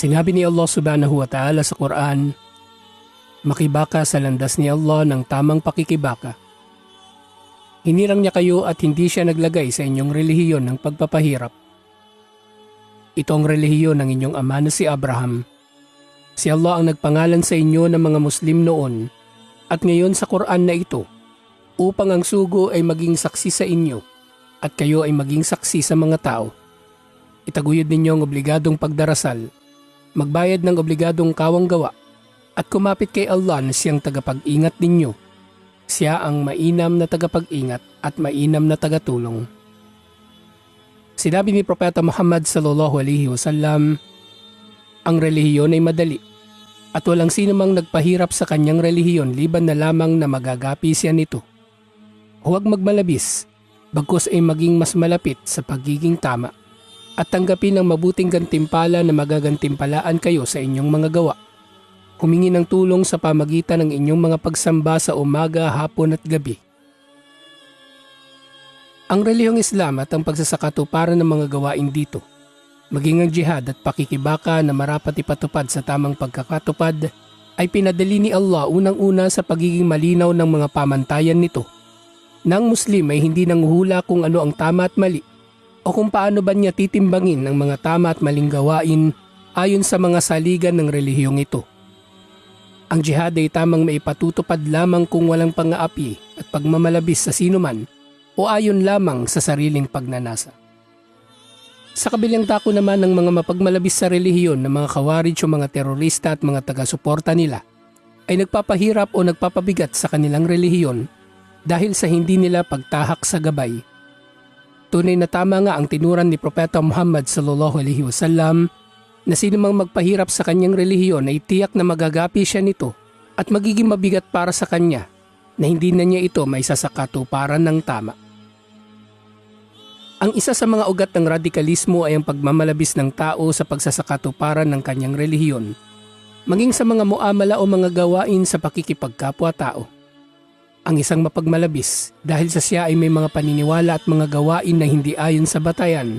Sinabi ni Allah subhanahu wa ta'ala sa Quran, Makibaka sa landas ni Allah ng tamang pakikibaka. Hinirang niya kayo at hindi siya naglagay sa inyong relihiyon ng pagpapahirap. Ito ang relihiyon ng inyong ama na si Abraham. Si Allah ang nagpangalan sa inyo ng mga Muslim noon at ngayon sa Quran na ito upang ang sugo ay maging saksi sa inyo at kayo ay maging saksi sa mga tao. Itaguyod ninyo ang obligadong pagdarasal, magbayad ng obligadong kawang gawa, at kumapit kay Allah na siyang tagapag-ingat ninyo. Siya ang mainam na tagapag-ingat at mainam na tagatulong. Sinabi ni Propeta Muhammad sallallahu alaihi wasallam, ang relihiyon ay madali at walang sino mang nagpahirap sa kanyang relihiyon liban na lamang na magagapi siya nito. Huwag magmalabis, bagkus ay maging mas malapit sa pagiging tama at tanggapin ang mabuting gantimpala na magagantimpalaan kayo sa inyong mga gawa. Humingi ng tulong sa pamagitan ng inyong mga pagsamba sa umaga, hapon at gabi. Ang relihiyong Islam at ang pagsasakatuparan ng mga gawain dito, maging ang jihad at pakikibaka na marapat ipatupad sa tamang pagkakatupad, ay pinadali ni Allah unang-una sa pagiging malinaw ng mga pamantayan nito. Nang Muslim ay hindi nanguhula kung ano ang tama at mali, o kung paano ba niya titimbangin ang mga tama at maling gawain ayon sa mga saligan ng relihiyong ito. Ang jihad ay tamang maipatutupad lamang kung walang pang-aapi at pagmamalabis sa sinuman o ayon lamang sa sariling pagnanasa. Sa kabilang tako naman ng mga mapagmalabis sa relihiyon ng mga kawarij o mga terorista at mga taga-suporta nila ay nagpapahirap o nagpapabigat sa kanilang relihiyon dahil sa hindi nila pagtahak sa gabay Tunay na tama nga ang tinuran ni Propeta Muhammad sallallahu alaihi wasallam na sino mang magpahirap sa kanyang relihiyon ay tiyak na magagapi siya nito at magiging mabigat para sa kanya na hindi na niya ito may sasakatuparan ng tama. Ang isa sa mga ugat ng radikalismo ay ang pagmamalabis ng tao sa pagsasakatuparan ng kanyang relihiyon, maging sa mga muamala o mga gawain sa pakikipagkapwa-tao ang isang mapagmalabis dahil sa siya ay may mga paniniwala at mga gawain na hindi ayon sa batayan,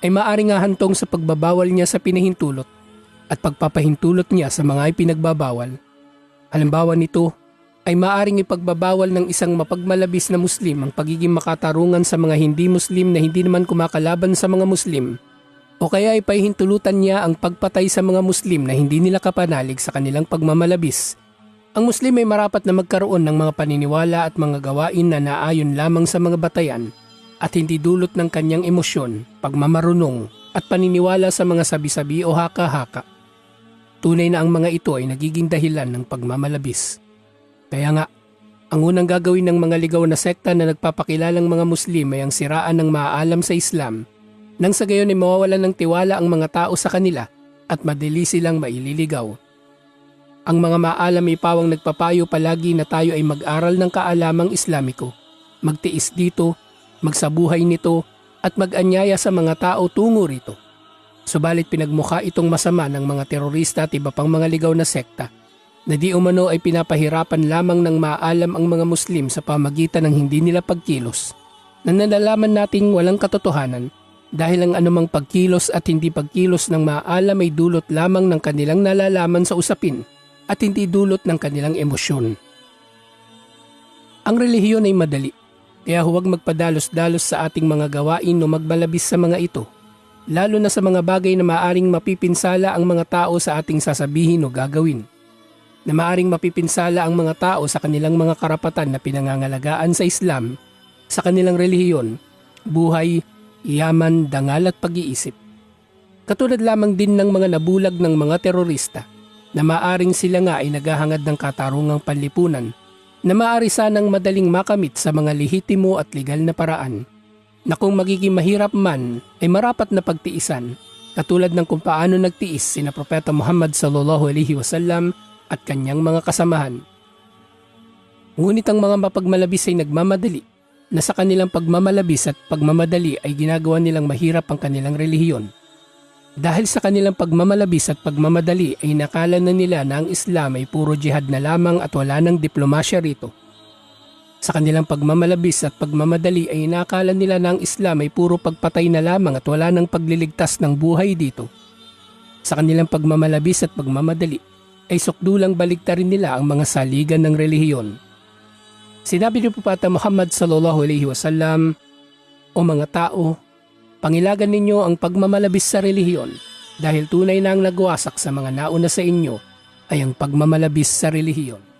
ay maaring hantong sa pagbabawal niya sa pinahintulot at pagpapahintulot niya sa mga ipinagbabawal. Halimbawa nito ay maaring ipagbabawal ng isang mapagmalabis na Muslim ang pagiging makatarungan sa mga hindi Muslim na hindi naman kumakalaban sa mga Muslim o kaya ay pahintulutan niya ang pagpatay sa mga Muslim na hindi nila kapanalig sa kanilang pagmamalabis ang Muslim ay marapat na magkaroon ng mga paniniwala at mga gawain na naayon lamang sa mga batayan at hindi dulot ng kanyang emosyon, pagmamarunong at paniniwala sa mga sabi-sabi o haka-haka. Tunay na ang mga ito ay nagiging dahilan ng pagmamalabis. Kaya nga, ang unang gagawin ng mga ligaw na sekta na nagpapakilalang mga Muslim ay ang siraan ng maaalam sa Islam nang sa gayon ay mawawalan ng tiwala ang mga tao sa kanila at madali silang maililigaw ang mga maalam ay pawang nagpapayo palagi na tayo ay mag-aral ng kaalamang Islamiko, magtiis dito, magsabuhay nito, at mag-anyaya sa mga tao tungo rito. Subalit pinagmukha itong masama ng mga terorista at iba pang mga ligaw na sekta na di umano ay pinapahirapan lamang ng maalam ang mga Muslim sa pamagitan ng hindi nila pagkilos na nalalaman nating walang katotohanan dahil ang anumang pagkilos at hindi pagkilos ng maalam ay dulot lamang ng kanilang nalalaman sa usapin at hindi dulot ng kanilang emosyon. Ang relihiyon ay madali, kaya huwag magpadalos-dalos sa ating mga gawain o magbalabis sa mga ito, lalo na sa mga bagay na maaring mapipinsala ang mga tao sa ating sasabihin o gagawin. Na maaring mapipinsala ang mga tao sa kanilang mga karapatan na pinangangalagaan sa Islam, sa kanilang relihiyon, buhay, yaman, dangal at pag-iisip. Katulad lamang din ng mga nabulag ng mga terorista – na maaring sila nga ay naghahangad ng katarungang panlipunan na maari sanang madaling makamit sa mga lehitimo at legal na paraan na kung magiging mahirap man ay marapat na pagtiisan katulad ng kung paano nagtiis sina Propeta Muhammad sallallahu alaihi wasallam at kanyang mga kasamahan. Ngunit ang mga mapagmalabis ay nagmamadali na sa kanilang pagmamalabis at pagmamadali ay ginagawa nilang mahirap ang kanilang relihiyon dahil sa kanilang pagmamalabis at pagmamadali ay nakala na nila na ang Islam ay puro jihad na lamang at wala ng diplomasya rito. Sa kanilang pagmamalabis at pagmamadali ay nakala nila na ang Islam ay puro pagpatay na lamang at wala ng pagliligtas ng buhay dito. Sa kanilang pagmamalabis at pagmamadali, ay sukdulang baligtarin nila ang mga saligan ng relihiyon. Sinabi ni Propeta Muhammad sallallahu alaihi wasallam, O mga tao, pangilagan ninyo ang pagmamalabis sa relihiyon dahil tunay na ang nagwasak sa mga nauna sa inyo ay ang pagmamalabis sa relihiyon.